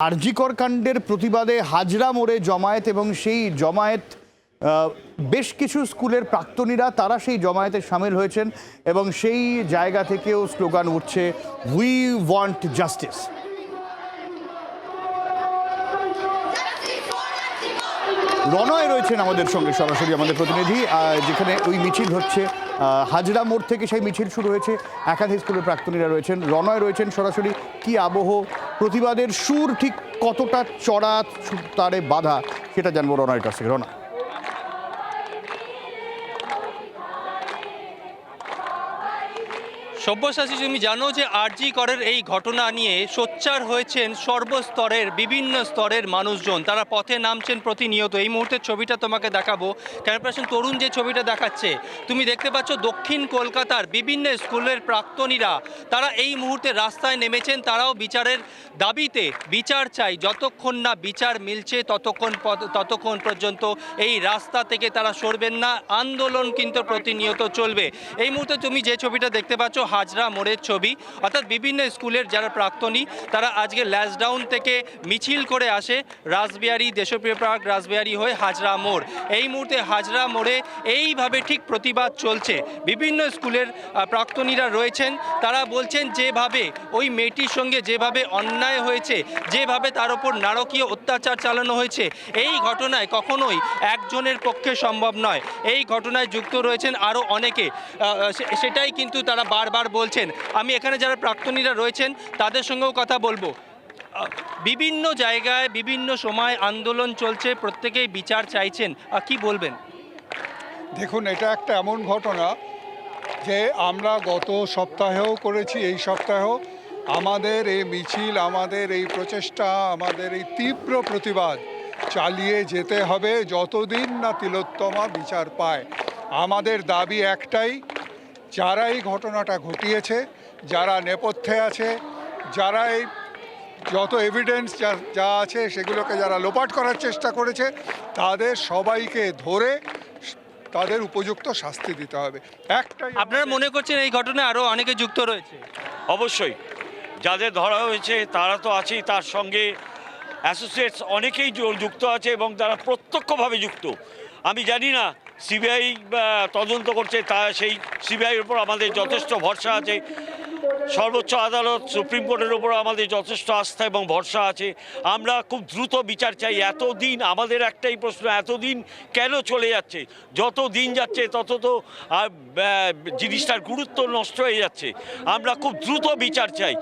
আরজিকর কাণ্ডের প্রতিবাদে হাজরা মোড়ে জমায়েত এবং সেই জমায়েত বেশ কিছু স্কুলের প্রাক্তনীরা, তারা সেই জমায়েতে সামিল হয়েছেন এবং সেই জায়গা থেকেও স্লোগান উঠছে উই ওয়ান্ট জাস্টিস রনয় রয়েছেন আমাদের সঙ্গে সরাসরি আমাদের প্রতিনিধি যেখানে ওই মিছিল হচ্ছে হাজরা মোড় থেকে সেই মিছিল শুরু হয়েছে, একাধিক স্কুলের প্রাক্তনীরা রয়েছেন রনয় রয়েছেন সরাসরি, কি আবহ, প্রতিবাদের সুর ঠিক কতটা চড়া তারে বাধা, সেটা জানব রনয়ের কাছ থেকে। রনা সব্যসাচী, তুমি জানো যে আরজি করের এই ঘটনা নিয়ে সোচ্চার হয়েছেন সর্বস্তরের বিভিন্ন স্তরের মানুষজন। তারা পথে নামছেন প্রতিনিয়ত। এই মুহূর্তের ছবিটা তোমাকে দেখাবো। ক্যামেরাপার্সন তরুণ যে ছবিটা দেখাচ্ছে, তুমি দেখতে পাচ্ছ দক্ষিণ কলকাতার বিভিন্ন স্কুলের প্রাক্তনীরা। তারা এই মুহূর্তে রাস্তায় নেমেছেন। তারাও বিচারের দাবিতে বিচার চাই যতক্ষণ না বিচার মিলছে, ততক্ষণ ততক্ষণ পর্যন্ত এই রাস্তা থেকে তারা সরবেন না। আন্দোলন কিন্তু প্রতিনিয়ত চলবে। এই মুহূর্তে তুমি যে ছবিটা দেখতে পাচ্ছ হাজরা মোড়ের ছবি। অর্থাৎ বিভিন্ন স্কুলের যারা প্রাক্তনী, তারা আজকে ল্যাসডাউন থেকে মিছিল করে আসে রাসবিহারী, দেশপ্রিয় পার্ক রাসবিহারী হয়ে হাজরা মোড়। এই মুহূর্তে হাজরা মোড়ে এইভাবে ঠিক প্রতিবাদ চলছে। বিভিন্ন স্কুলের প্রাক্তনীরা রয়েছেন। তারা বলছেন যেভাবে ওই মেয়েটির সঙ্গে যেভাবে অন্যায় হয়েছে, যেভাবে তার ওপর নারকীয় অত্যাচার চালানো হয়েছে, এই ঘটনায় কখনোই একজনের পক্ষে সম্ভব নয়। এই ঘটনায় যুক্ত রয়েছেন আরও অনেকে। সেটাই কিন্তু তারা বারবার বলছেন, আমি এখানে যারা প্রাক্তনীরা রয়েছেন, তাদের সঙ্গেও কথা বলব। বিভিন্ন জায়গায়, বিভিন্ন সময় আন্দোলন চলছে, প্রত্যেকেই বিচার চাইছেন। কি বলবেন? দেখুন, এটা একটা এমন ঘটনা যে আমরা গত সপ্তাহেও করেছি, এই সপ্তাহেও আমাদের এই মিছিল, আমাদের এই প্রচেষ্টা, আমাদের এই তীব্র প্রতিবাদ চালিয়ে যেতে হবে যতদিন না তিলোত্তমা বিচার পায়। আমাদের দাবি একটাই যারা এই ঘটনাটা ঘটিয়েছে যারা নেপথ্যে আছে যারা এই যত এভিডেন্স যা যা আছে সেগুলোকে যারা লোপাট করার চেষ্টা করেছে তাদের সবাইকে ধরে তাদের উপযুক্ত শাস্তি দিতে হবে। একটাই আপনারা মনে করছেন এই ঘটনায় আরও অনেকে যুক্ত রয়েছে? অবশ্যই। যাদের ধরা হয়েছে তারা তো আছেই তার সঙ্গে অ্যাসোসিয়েটস অনেকেই যুক্ত আছে এবং তারা প্রত্যক্ষভাবে যুক্ত। আমি জানি না সিবিআই তদন্ত করছে, তা সেই সিবিআইয়ের উপর আমাদের যথেষ্ট ভরসা আছে। সর্বোচ্চ আদালত, সুপ্রিম কোর্টের উপর আমাদের যথেষ্ট আস্থা এবং ভরসা আছে। আমরা খুব দ্রুত বিচার চাই। এতদিন আমাদের একটাই প্রশ্ন, এতদিন কেন চলে যাচ্ছে? যত দিন যাচ্ছে, তত তো জিনিসটার গুরুত্ব নষ্ট হয়ে যাচ্ছে। আমরা খুব দ্রুত বিচার চাই।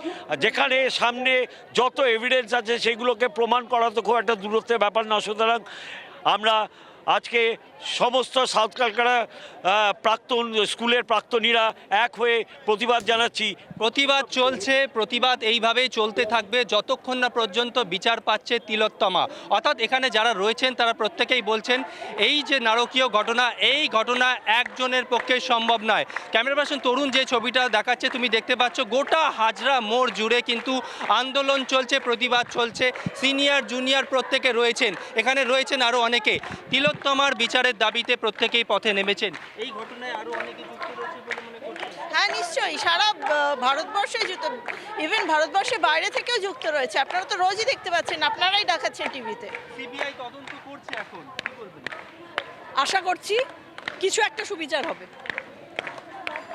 যেখানে সামনে যত এভিডেন্স আছে, সেগুলোকে প্রমাণ করা তো খুব একটা দূরত্বের ব্যাপার না। সুতরাং আমরা আজকে সমস্ত সাউথ কলকাতা প্রাক্তন, স্কুলের প্রাক্তনীরা এক হয়ে প্রতিবাদ জানাচ্ছি। প্রতিবাদ চলছে, প্রতিবাদ এইভাবেই চলতে থাকবে যতক্ষণ না পর্যন্ত বিচার পাচ্ছে তিলোত্তমা। অর্থাৎ এখানে যারা রয়েছেন, তারা প্রত্যেকেই বলছেন, এই যে নারকীয় ঘটনা, এই ঘটনা একজনের পক্ষে সম্ভব নয়। ক্যামেরা পার্সন তরুণ যে ছবিটা দেখাচ্ছে, তুমি দেখতে পাচ্ছ, গোটা হাজরা মোড় জুড়ে কিন্তু আন্দোলন চলছে, প্রতিবাদ চলছে। সিনিয়র, জুনিয়র প্রত্যেকে রয়েছেন। এখানে রয়েছেন আরও অনেকে। তিলোত্তমার বিচারের দাবিতে প্রত্যেকেই পথে নেমেছেন। এই ঘটনায় আরও অনেকে যুক্ত রয়েছে বলে মনে হ্যাঁ নিশ্চয়ই। সারা ভারতবর্ষে যুক্ত ইভেন ভারতবর্ষের বাইরে থেকেও যুক্ত রয়েছে। আপনারা তো রোজই দেখতে পাচ্ছেন আপনারাই দেখাচ্ছেন টিভিতে। সিবিআই তদন্ত করছে এখন। কি বলবেন আশা করছি কিছু একটা সুবিচার হবে।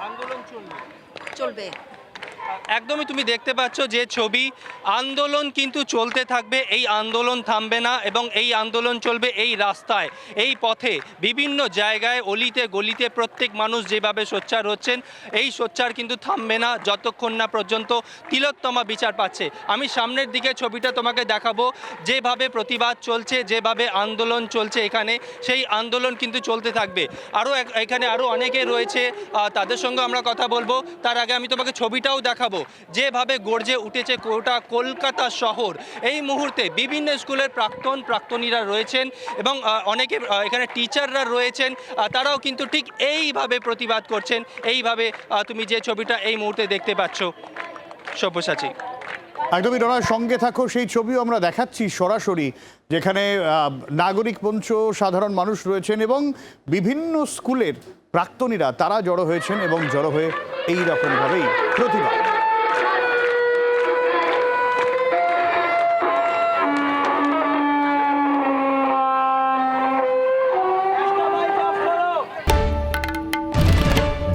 আন্দোলন চলবে। চলবে। একদমই তুমি দেখতে পাচ্ছ যে ছবি। আন্দোলন কিন্তু চলতে থাকবে, এই আন্দোলন থামবে না এবং এই আন্দোলন চলবে এই রাস্তায়, এই পথে। বিভিন্ন জায়গায় অলিতে গলিতে প্রত্যেক মানুষ যেভাবে সোচ্চার হচ্ছেন, এই সোচ্চার কিন্তু থামবে না যতক্ষণ না পর্যন্ত তিলোত্তমা বিচার পাচ্ছে। আমি সামনের দিকে ছবিটা তোমাকে দেখাবো, যেভাবে প্রতিবাদ চলছে, যেভাবে আন্দোলন চলছে এখানে, সেই আন্দোলন কিন্তু চলতে থাকবে। আরও এখানে আরও অনেকে রয়েছে তাদের সঙ্গে আমরা কথা বলব। তার আগে আমি তোমাকে ছবিটাও দেখাবো। যেভাবে গর্জে উঠেছে গোটা কলকাতা শহর। এই মুহূর্তে বিভিন্ন স্কুলের প্রাক্তন প্রাক্তনীরা রয়েছেন এবং অনেকে এখানে টিচাররা রয়েছেন। তারাও কিন্তু ঠিক এইভাবে প্রতিবাদ করছেন। এইভাবে তুমি যে ছবিটা এই মুহূর্তে দেখতে পাচ্ছ। সব্যসাচী। একদমই রনার সঙ্গে থাকো, সেই ছবিও আমরা দেখাচ্ছি সরাসরি, যেখানে নাগরিক মঞ্চ, সাধারণ মানুষ রয়েছেন এবং বিভিন্ন স্কুলের প্রাক্তনীরা, তারা জড়ো হয়েছেন এবং জড়ো হয়ে এই রকমভাবেই প্রতিবাদ।